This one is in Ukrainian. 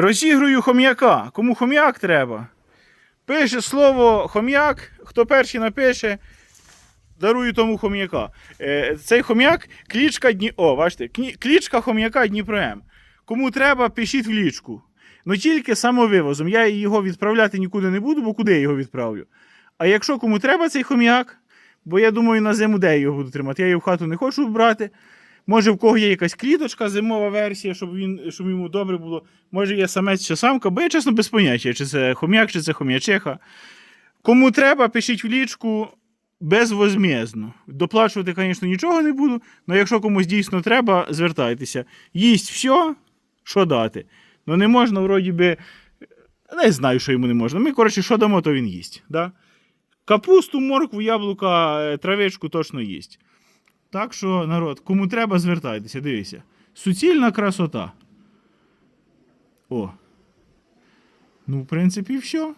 Розігрую хом'яка. Кому хом'як треба? Пише слово хом'як. Хто перший напише, дарую тому хом'яка. Е, цей хом'як клічка Дні... О, бачите, клічка хом'яка Дніпро М. Кому треба, пишіть в лічку. Ну тільки самовивозом. Я його відправляти нікуди не буду, бо куди я його відправлю? А якщо кому треба цей хом'як, бо я думаю, на зиму де я його буду тримати. Я його в хату не хочу брати. Може, в кого є якась кліточка, зимова версія, щоб він, щоб йому добре було. Може, є самець чи самка, бо я чесно без поняття, чи це хом'як, чи це хом'ячиха. Кому треба, пишіть в лічку безвозмєзно. Доплачувати, звісно, нічого не буду, але якщо комусь дійсно треба, звертайтеся. Їсть все, що дати. Ну не можна, вроді би. Не знаю, що йому не можна. Ми, коротше, що дамо, то він їсть. Да? Капусту, моркву, яблука, е, травичку точно їсть. Так що, народ, кому треба, звертайтеся, дивіться. Суцільна красота. О. Ну, в принципі, все.